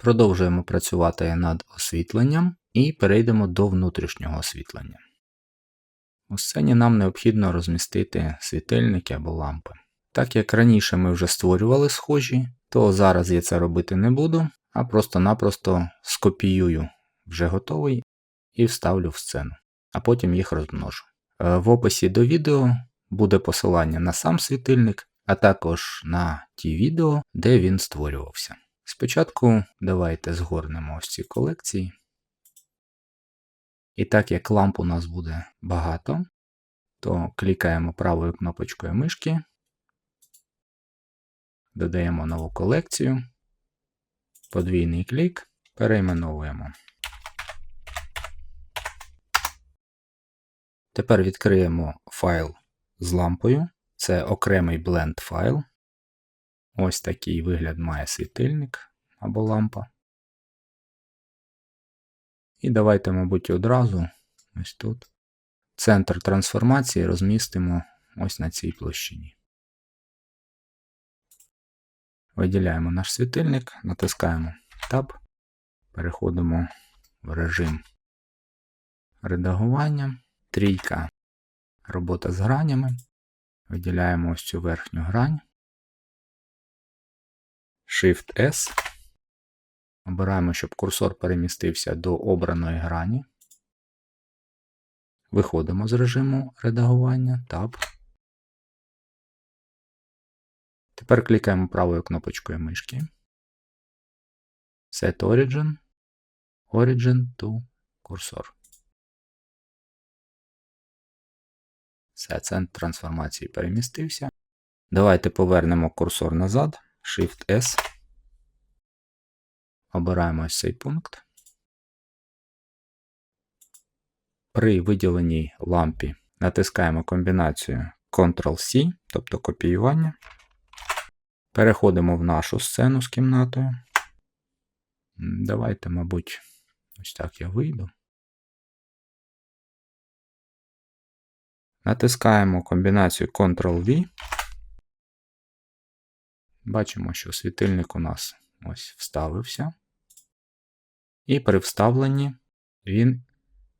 Продовжуємо працювати над освітленням і перейдемо до внутрішнього освітлення. У сцені нам необхідно розмістити світильники або лампи. Так як раніше ми вже створювали схожі, то зараз я це робити не буду, а просто-напросто скопіюю вже готовий і вставлю в сцену, а потім їх розмножу. Е, В описі до відео буде посилання на сам світильник, а також на ті відео, де він створювався. Спочатку давайте згорнемо ось ці колекції. І так як ламп у нас буде багато, то клікаємо правою кнопочкою мишки, додаємо нову колекцію, подвійний клік, перейменовуємо. Тепер відкриємо файл з лампою. Це окремий бленд файл. Ось такий вигляд має світильник або лампа. І давайте, мабуть, одразу ось тут. Центр трансформації розмістимо ось на цій площині. Виділяємо наш світильник, натискаємо Tab, переходимо в режим редагування, трійка, робота з гранями. Виділяємо ось цю верхню грань. Shift S. Обираємо, щоб курсор перемістився до обраної грані. Виходимо з режиму редагування Tab. Тепер клікаємо правою кнопочкою мишки. Set Origin. Origin to Cursor. Все, центр трансформації перемістився. Давайте повернемо курсор назад. Shift S. Обираємо ось цей пункт. При виділеній лампі натискаємо комбінацію Ctrl-C, тобто копіювання. Переходимо в нашу сцену з кімнатою. Давайте, мабуть, ось так я вийду. Натискаємо комбінацію Ctrl-V. Бачимо, що світильник у нас ось вставився. І при вставленні він,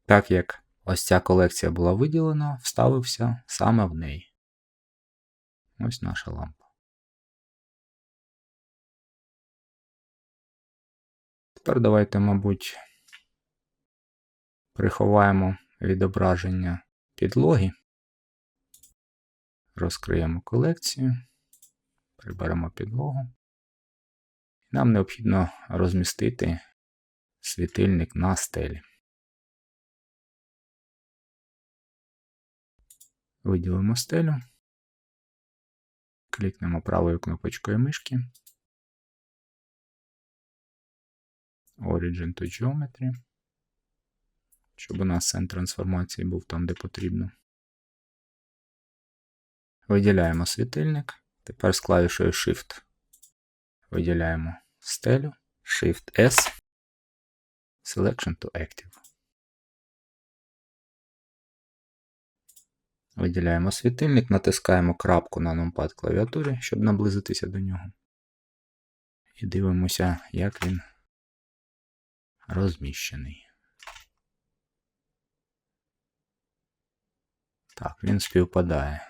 так як ось ця колекція була виділена, вставився саме в неї. Ось наша лампа. Тепер давайте, мабуть, приховаємо відображення підлоги. Розкриємо колекцію, приберемо підлогу. Нам необхідно розмістити світильник на стелі. Виділимо стелю, клікнемо правою кнопочкою мишки. Origin to Geometry, щоб у нас центр трансформації був там, де потрібно. Виділяємо світильник. Тепер з клавішою Shift виділяємо стелю, Shift S, Selection to Active. Виділяємо світильник, натискаємо крапку на numpad клавіатурі, щоб наблизитися до нього. І дивимося, як він розміщений. Так, він співпадає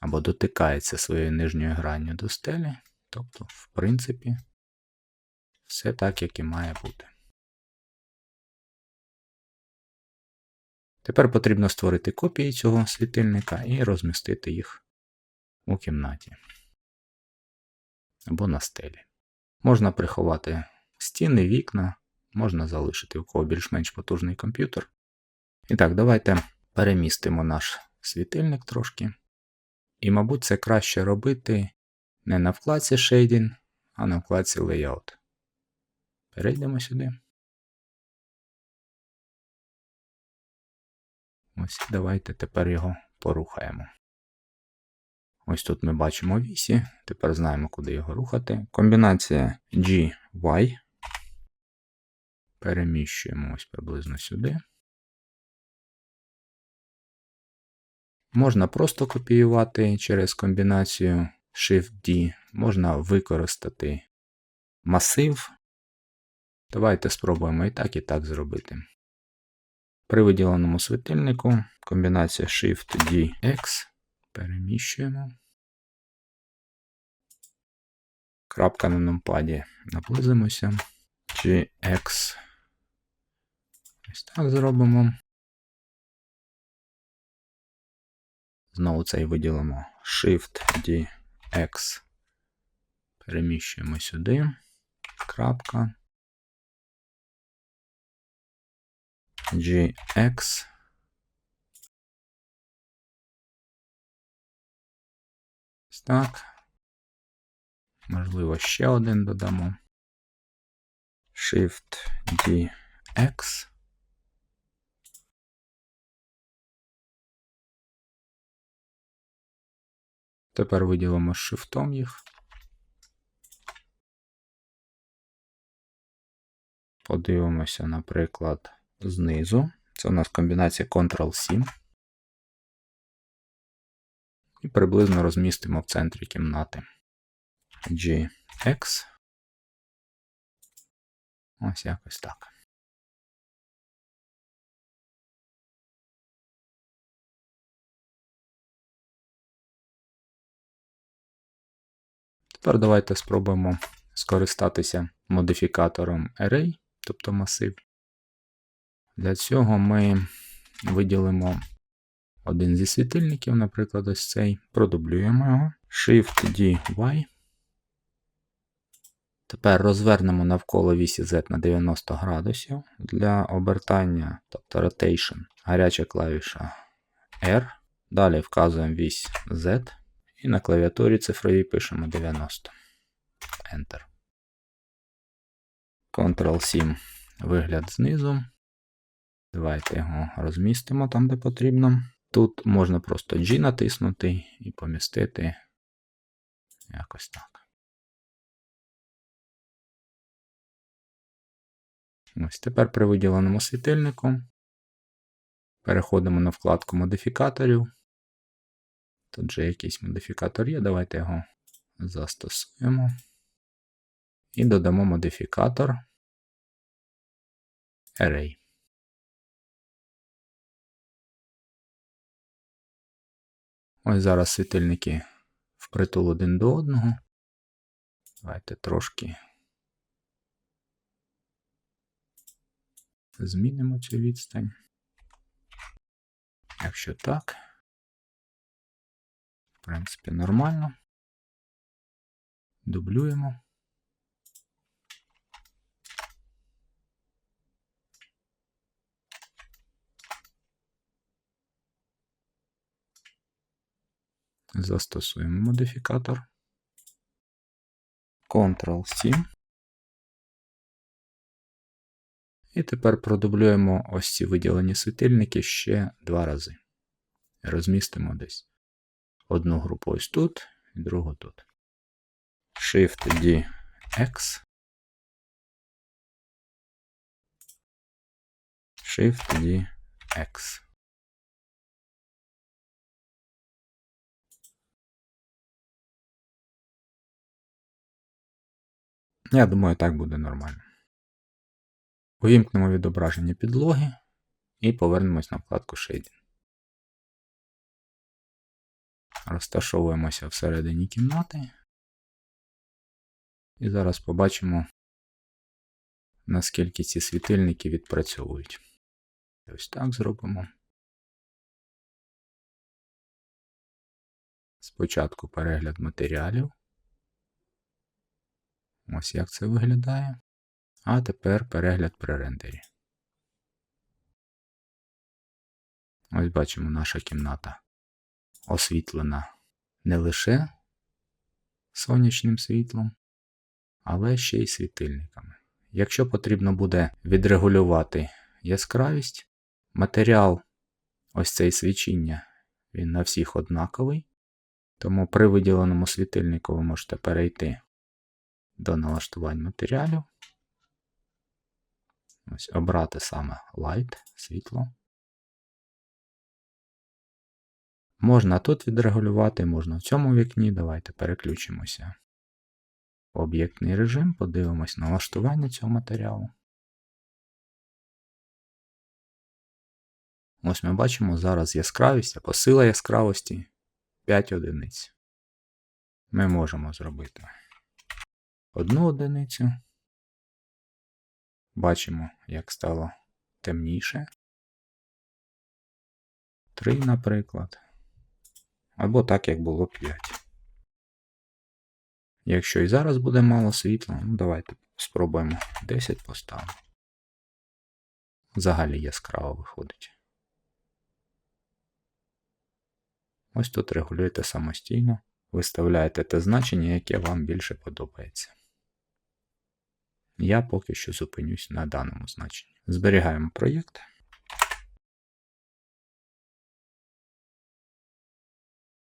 або дотикається своєю нижньою гранню до стелі. Тобто, в принципі, все так, як і має бути. Тепер потрібно створити копії цього світильника і розмістити їх у кімнаті або на стелі. Можна приховати стіни, вікна, можна залишити у кого більш-менш потужний комп'ютер. І так, давайте перемістимо наш світильник трошки. І, мабуть, це краще робити не на вкладці Shading, а на вкладці Layout. Перейдемо сюди. Ось давайте тепер його порухаємо. Ось тут ми бачимо вісі, тепер знаємо, куди його рухати. Комбінація GY. Переміщуємо ось приблизно сюди. Можна просто копіювати через комбінацію Shift-D, можна використати масив. Давайте спробуємо і так, і так зробити. При виділеному світильнику комбінація Shift-D-X переміщуємо. Крапка на нумпаді наблизимося. GX. Ось так зробимо. Знову цей виділимо Shift-D-X. Переміщуємо сюди. Крапка. GX. Так. Можливо, ще один додамо. Shift Тепер виділимо шифтом їх. Подивимося, наприклад, знизу. Це у нас комбінація Ctrl-C. І приблизно розмістимо в центрі кімнати. GX. Ось якось так. Тепер давайте спробуємо скористатися модифікатором Array, тобто масив. Для цього ми виділимо один зі світильників, наприклад, ось цей, продублюємо його, Shift-D-Y. Тепер розвернемо навколо вісі Z на 90 градусів. Для обертання, тобто rotation, гаряча клавіша R. Далі вказуємо вісь Z. І на клавіатурі цифровій пишемо 90. Enter. Ctrl-7 вигляд знизу. Давайте його розмістимо там, де потрібно. Тут можна просто G натиснути і помістити якось так. Ось тепер при виділеному світильнику переходимо на вкладку модифікаторів. Тут же якийсь модифікатор є, давайте його застосуємо. І додамо модифікатор Array. Ось зараз світильники впритул один до одного. Давайте трошки змінимо цю відстань. Якщо так, принципі, нормально. Дублюємо. Застосуємо модифікатор. Ctrl-C. І тепер продублюємо ось ці виділені світильники ще два рази. Розмістимо десь одну групу ось тут і другу тут. Shift-D X. Shift-D X. Я думаю, так буде нормально. Увімкнемо відображення підлоги і повернемось на вкладку Shading. Розташовуємося всередині кімнати. І зараз побачимо, наскільки ці світильники відпрацьовують. Ось так зробимо. Спочатку перегляд матеріалів. Ось як це виглядає. А тепер перегляд при рендері. Ось бачимо, наша кімната освітлена не лише сонячним світлом, але ще й світильниками. Якщо потрібно буде відрегулювати яскравість, матеріал ось цей свічіння, він на всіх однаковий. Тому при виділеному світильнику ви можете перейти до налаштувань матеріалів. Ось Обрати саме Light, світло. Можна тут відрегулювати, можна в цьому вікні. Давайте переключимося об'єктний режим, подивимось налаштування цього матеріалу. Ось ми бачимо зараз яскравість або сила яскравості 5 одиниць. Ми можемо зробити одну одиницю. Бачимо, як стало темніше. 3, наприклад. Або так, як було 5. Якщо і зараз буде мало світла, ну давайте спробуємо 10 поставимо. Взагалі яскраво виходить. Ось тут регулюєте самостійно, виставляєте те значення, яке вам більше подобається. Я поки що зупинюсь на даному значенні. Зберігаємо проєкт.